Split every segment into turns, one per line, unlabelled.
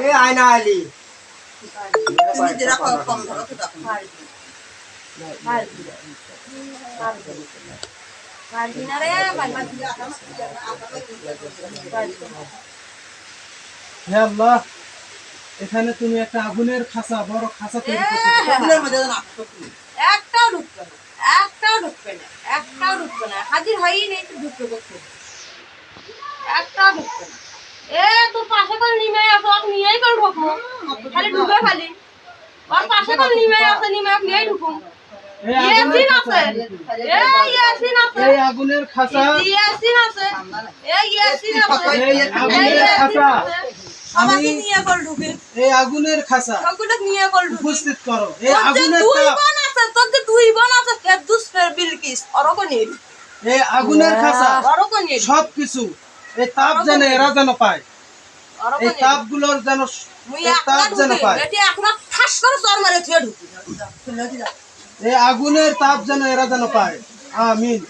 এ আয়না আলী।
এখানে তুমি একটা আগুনের খাঁচা বড় খাঁচা তৈরি।
একটাও ঢুকবে না একটাও ঢুকবে না একটাও ঢুকবে না। হাজির হয়ই নেই ঢুকবে করতে একটাও ঢুকবে তোর পাশে করে নিমে আসো আর নিয়েই করে খালি ঢুকে খালি। ওর পাশে করে নিমে আসো নিমে নিয়েই ঢুকুম
আগুনের
ইয়াসিন আছে। এ ইয়াসিন আছে।
এই আগুনের খাঁচা।
ইয়াসিন আছে। এ ইয়াসিন আছে। এ
আগুনের
ইয়াসিন
খাঁচা।
আছে
আমাকে নিয়ে কল ঢুকে।
এই আগুনের খাঁচা।
সবগুলো নিয়ে কল ঢুকে।
উপস্থিত করো। এই আগুনের
দুই
তাপ
বোন আছে তোর যে দুই বোন আছে ফেরদুস ফের বিলকিস
এই আগুনের
ওরকম নেই
সবকিছু। এই তাপ যেন এরা যেন পায়। এই তাপগুলোর যেন তাপ পায়। এই আগুনের তাপ যেন এরা যেন পায়। আমিন।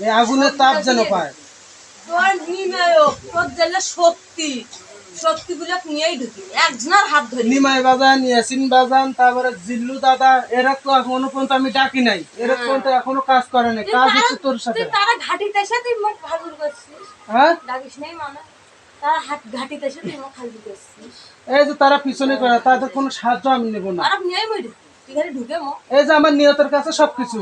এই আগুনের তাপ যেন পায়।
শক্তি। শক্তি গুলো নিয়েই ঢুকি। একজনের হাত ধরি।
নিমাই বাজান ইয়াসিন বাজান তারপরে জিল্লু দাদা এরা তো এখনও পর্যন্ত আমি ডাকি নাই। এরা পর্যন্ত এখনও কাজ করে নাই। কাজ হচ্ছে তোর সাথে।
তারা ঘাটিতে এসে তুই মুখ ভাজুর করছিস?
হ্যাঁ?
ডাকিস নেই মানে? তারা হাত ঘাটিতে এসে তুই
এই যে তারা পিছনে করে তাদের কোনো সাহায্য আমি নেব না।
আর নিয়েই মই তুই খালি ঢুকে মো
এই যে আমার নিয়তের কাছে সবকিছু।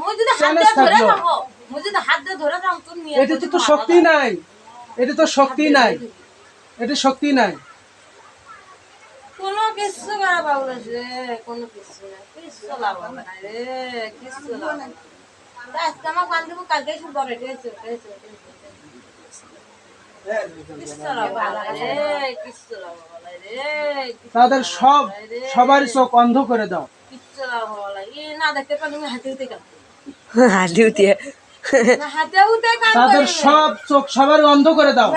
মই যদি হাত দিয়ে ধরে থাকো মই যদি হাত দিয়ে ধরে থাকো তোর নিয়ে
এটি তো শক্তি নাই। এটি তো শক্তি নাই। এটি শক্তি নাই।
কোনো কিছু করা পাবো না রে কোনো কিছু না কিছু লাভ হবে না রে কিছু লাভ হবে না। আজকে আমার বান দেবো কালকে আছে কিছু লাভ হবে না রে কিছু লাভ হবে না রে
তাদের সব সবারই চোখ অন্ধ করে দাও। তাদের সব চোখ সবারই অন্ধ করে দাও।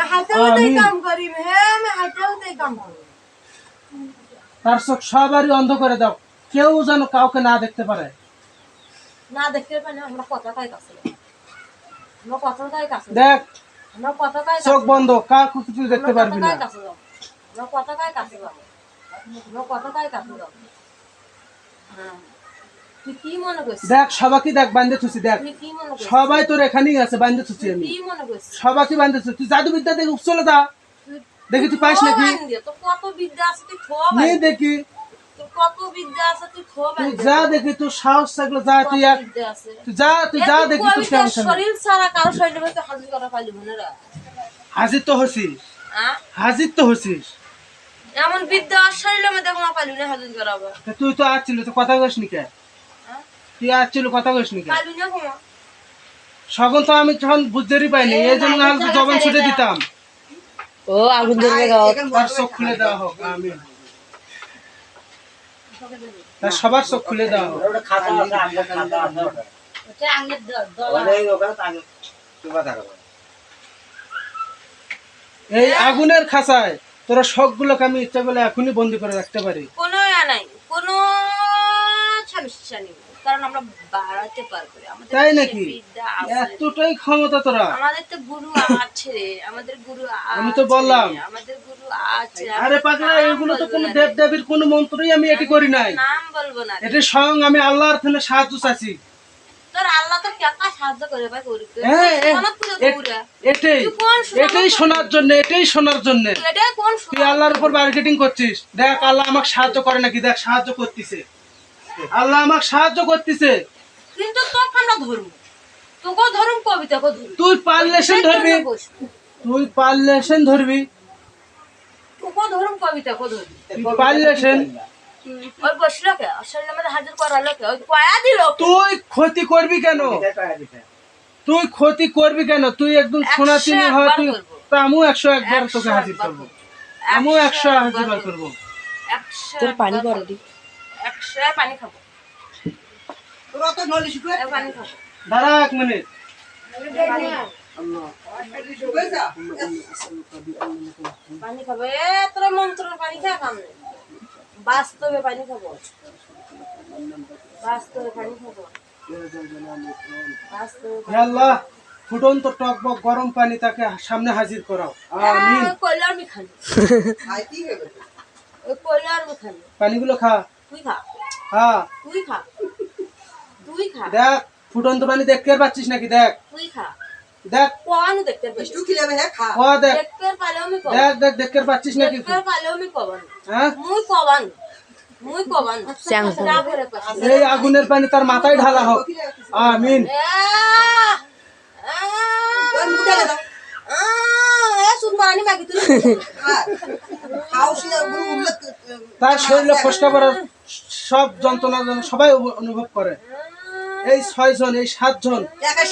তার চোখ সবারই অন্ধ করে দাও। কেউ যেন কাউকে না দেখতে পারে।
না দেখতে পারে আমরা কথা কাই কাছে আমরা কথা কাছে
দেখ চোখ বন্ধ কার কিছু দেখতে পারবি না।
হ্যাঁ।
দেখ সবাইকে দেখ বান্ধে থুছি দেখ। সবাই তোর এখানেই আছে বান্ধে থুছি আমি। সবাইকে বান্ধে থুছি তুই জাদুবিদ্যা দেখে চলে যা। দেখি তুই পাইস নাকি?
বিদ্যা।
দেখি।
কত বিদ্যা আছে তুই থো
তুই যা দেখি তোর সাহস থাকলে যা তুই এক
বিদ্যা আছে।
তুই যা তুই যা দেখি তোর কেমন
শরীর ছাড়া কারও শরীরের মধ্যে হাজির করা পাইলি
হাজির তো হছিস হাজির তো হছিস
এমন বিদ্যা আর শরীরের মধ্যে কোনো পাইলি না হাজির করাবো
তুই তো আসছিল তো কথা কইস নি কে? তুই আসছিল কথা কইস নি কে?
পাইলি না কোনো।
সগন তো আমি যখন বুঝতেই পাইনি এই জন্য জবান ছুটে দিতাম।
ও আগুন
এখানে
তার চোখ খুলে দেওয়া হোক। আমি ওখানে চোখ খুলে
থাকবে
এই আগুনের খাঁচায় তোরা সবগুলোকে আমি ইচ্ছা করলে এখনই বন্দি করে রাখতে পারি।
কোনো নাই কোনো সমস্যা নেই। কারণ আমরা বাড়াতে পারব
তাই নাকি? এতটাই ক্ষমতা তোরা।
আমাদের তো গুরু আছে রে আমাদের গুরু
আমি তো বললাম।
আমাদের গুরু আছে।
আরে পাগলা এগুলো তো
বলব
কোনো
না
দেব দেবীর কোনো মন্ত্রই আমি এটি করি নাই।
নাম বলব না।
এটি স্বয়ং আমি আল্লাহর থেকে সাহায্য চাচ্ছি। এটাই
শোনার?
শোনার জন্য এটাই শোনার জন্য। তুই আল্লাহর উপর মার্কেটিং করছিস। দেখ আল্লাহ আমাকে সাহায্য করে নাকি? দেখ সাহায্য করতেছে। আল্লাহ আমাকে সাহায্য করতেছে।
কিন্তু তোকে আমরা ধরবো। তোকেও ধরুম কবিতাকেও ধরবো
তুই পারলে সেন ধরবি। তুই পারলে সেন ধরবি।
তোকেও ধরুম কবিতাকেও ধরবি।
তুই পারলে সেন।
ওই বসল কে? আসলে আমাদের হাজির করালো কে? ওই কয়া দিল
তুই ক্ষতি করবি কেন? তুই ক্ষতি করবি কেন? তুই একদম সোনা
একশো
চিনি হয় তুই তা আমিও একশো একবার তোকে হাজির করব। আমিও একশো হাজির করব।
তোর পানি
একবার
পরে দি
একশো পানি খাব।
তোরা তো নলি শুকুয়ে
পানি খাব।
দাঁড়া এক মিনিট।
পানি খাব। এ তোর মন্ত্র পানি খা বাস্তবে পানি খাব। বাস্তবে পানি খাব।
আল্লাহ ফুটন্ত টকবক গরম পানি তাকে সামনে হাজির করাও। আমিন।
কি হবে
কইলে আমি
পানিগুলো খা।
তুই খা।
হ্যাঁ।
তুই খা। তুই খা।
দেখ ফুটন্ত পানি দেখতে আর পাচ্ছিস নাকি? দেখ।
তুই খা।
দেখ।
কোয়ানো দেখতে পাইছি
একটু খিলে হবে, হ্যাঁ, খা।
ও দেখ।
দেখতে পাইলেও আমি কবান
দেখ দেখ দেখতে আর পাচ্ছিস নাকি?
দেখতে পাইলেও আমি কবান
হ্যাঁ?
মুই কবান। মুই
এই আগুনের পানি তার মাথায় ঢালা হোক। আমিন।
দাও।
তার শরীরে ফসকা পড়ার সব যন্ত্রণা সবাই অনুভব করে। এই এই সাতজন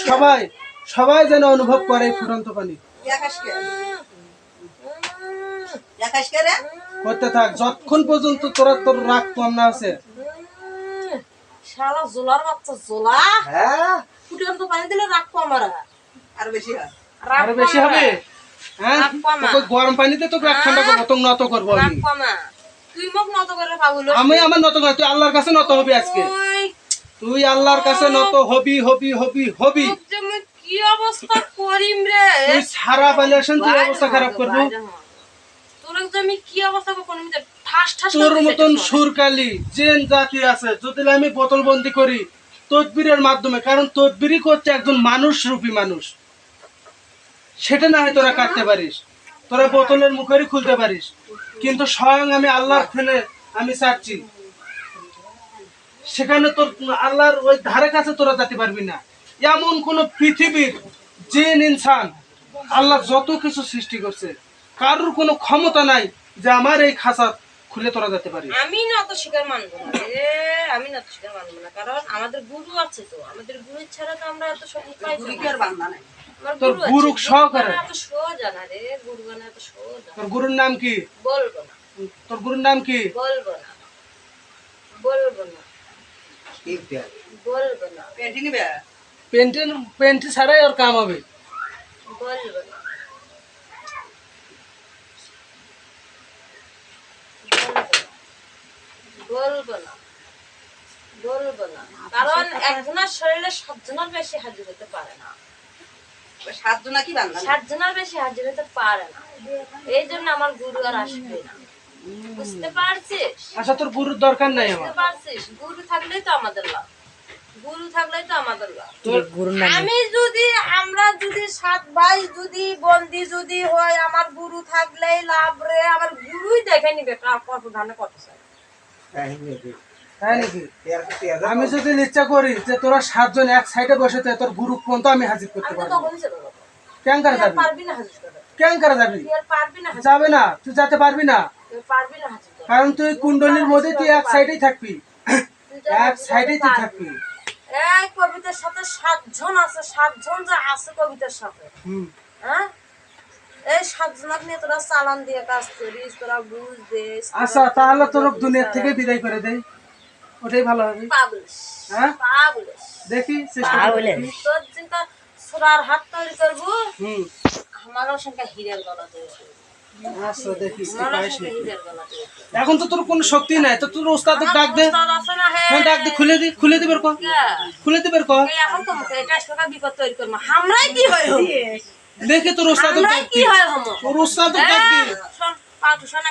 সবাই সবাই যেন অনুভব করে এই ফুটন্ত পানি? করতে থাক যতক্ষণ পর্যন্ত তোরা তোর রাগ কম না আছে।
শালা জোলার বাচ্চা জোলা।
হ্যাঁ।
ফুটন্ত পানি দিলে রাগ কমারা
আরও। বেশি হয়।
আরও বেশি হবে হ্যাঁ? গরম পানিতে ঠান্ডা করব তোকে নত করব আমি।
তুই মোক নত করে পাবুল
আমি আমার নত কর তুই আল্লাহর কাছে নত হবি আজকে। তুই আল্লাহর কাছে নত হবি হবি হবি হবি।
যে কি অবস্থা করিম রে?
তুই সারা পালিয়েছেন তুই অবস্থা খারাপ করব।
আমি কি অবস্থা করব ঠাস ঠাস
তোর মতন সুরকালি জেন জাতি আছে যদি আমি বোতল বন্দি করি তদবিরের মাধ্যমে কারণ তদবিরই করছে একজন মানুষ রূপী মানুষ। সেটা না হয় তোরা কাটতে পারিস। তোরা বোতলের মুখেরই খুলতে পারিস। কিন্তু স্বয়ং আমি আল্লাহর ফেলে আমি চাচ্ছি সেখানে তোর আল্লাহর ওই ধারে কাছে তোরা যেতে পারবি না। এমন কোন পৃথিবীর জিন ইনসান আল্লাহ যত কিছু সৃষ্টি করছে কারোর কোনো ক্ষমতা নাই যে আমার এই খাঁচা খুলে তোরা যেতে পারি
আমি না তো শিকার মানবো না রে আমি না তো শিকার মানবো না। কারণ আমাদের গুরু আছে তো আমাদের গুরু ছাড়া তো আমরা এত সব উপায়
গুরু কি আর বান্দা নাই?
তোর
গুরু
সহকারে। তোর গুরুর নাম কি?
বলব না।
তোর গুরুর নাম কি?
বলব না। বলব না। বলব না।
পেন্টি নিবে?
পেন্টের পেন্ট ছাড়াই ওর কাম হবে।
বলব না। বলব না। বলব না। কারণ একজনের শরীরে সাতজনের বেশি হাজির হতে পারে না।
সাতজনা কি বান্দা
সাতজনের বেশি হাজির হতে পারে না। এই জন্য আমার গুরু আর আসবে না। বুঝতে পারছিস?
আচ্ছা তোর গুরুর দরকার নাই আমার।
বুঝতে পারছিস? গুরু থাকলেই তো আমাদের লাভ। গুরু থাকলেই তো আমাদের লাভ।
তোর
গুরুর নাম
আমি যদি আমরা যদি সাত ভাই যদি বন্দি যদি হয় আমার গুরু থাকলেই লাভ রে। আমার গুরুই দেখে নিবে কার কত ধানে কত চাই?
তাই নাকি? আমি যদি ইচ্ছা করি যে তোরা সাতজন এক সাইডে বসে তোর গুরু পর্যন্ত আমি হাজির করতে পারব। কেন করে যাবি? কেন করে যাবি? যাবে না। তুই যেতে পারবি না। কারণ তুই কুণ্ডলীর মধ্যে তুই এক সাইডেই থাকবি। এক সাইডেই তুই থাকবি।
এই কবিতার সাথে সাতজন আছে। সাতজন যে আছে কবিতার সাথে।
হুম।
হ্যাঁ? এই সাতজনক নিয়ে তোরা চালান দিয়ে কাজ করিস তোরা বুঝ দিস
আচ্ছা তাহলে তোর দুনিয়ার থেকে বিদায় করে দেই। ওটাই ভালো হবে। হ্যাঁ? দেখি চেষ্টা।
তোর চিন্তা সোনার হাত তৈরি করব
হুম।
আমারও সঙ্গে হীরের গলা তৈরি করব।
আচ্ছা দেখি এখন তো তোর কোনো শক্তি নাই তো তোর ওস্তাদের ডাক দে।
উস্তাদ আছে না
হ্যাঁ ডাক দে খুলে দি খুলে দিবের কর। খুলে দিবের কর।
এখন তো এটা বিপদ তৈরি করব। কি হয়
দেখি তোর ডাক
কি হয় হম
তোর ওস্তাদের ডাক দে।
শোন শোন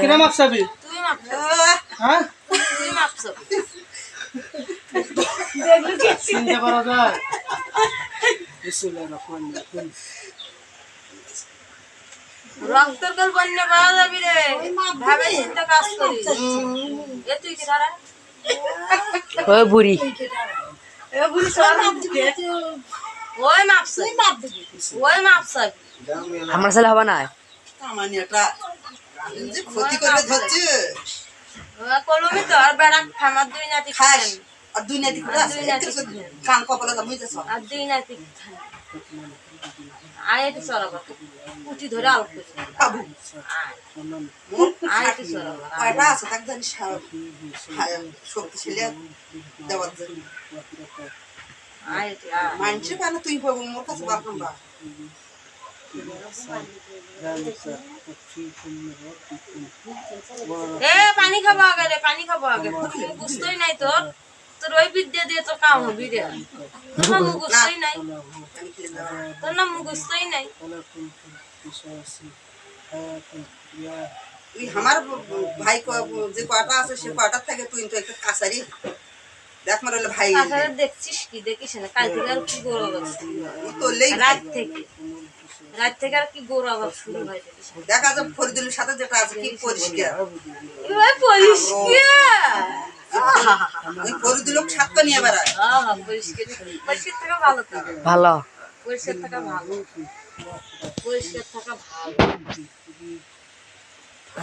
কিরা মাপসাবি হ্যাঁ? চিন্তা করা যায়।
রক্তের কল বন্য পাওয়া যাবি রে। ভাবে চিন্তা কাজ করি। এ তুই কি ধারা?
ওই বুড়ি।
ওই ওই
আমার ছেলে হবে না
আমার এটা যে ক্ষতি করবে ধরছে।
কলমি তো আর বেড়া খামার দুই নাতি
খাস। আর দুই নাতি কান কপালে হইতেছ
আর দুই নাতি আয় উঠি ধরে আয়
কয়টা আছে তাক জানি শক্তিশালী দেওয়ার জন্য। পাবো মোর কাছে পারতাম বা
এ পানি খাব আগে রে পানি খাব আগে। বুঝতেই নাই তোর। তোর ওই বিদ্যা দিয়ে তো কাম হবি রে। তোর না মুখস্থই নাই। তোর না মুখস্থই নাই।
আমার ভাই ক- যে কয়টা আছে সে কয়টার থেকে তুই তো একটু কাছারি দেখ মার হলে ভাই।
তাছাড়া দেখছিস কি? দেখিস না? কাল থেকে আর কি গৌরব আছে
তোলেই
রাত থেকে। রাত থেকে আর কি শুরু হয় দেখিস না।
দেখা ফরিদুলের সাথে যেটা আছে কি পরিষ্কার
এবার পরিষ্কার
ওই ফরিদুলক সাক্ষ্য নিয়ে বেড়ায়।
আহা, পরিষ্কার পরিষ্কার থাকা ভালো তো।
ভালো।
পরিষ্কার থাকা ভালো। পরিষ্কার থাকা ভালো।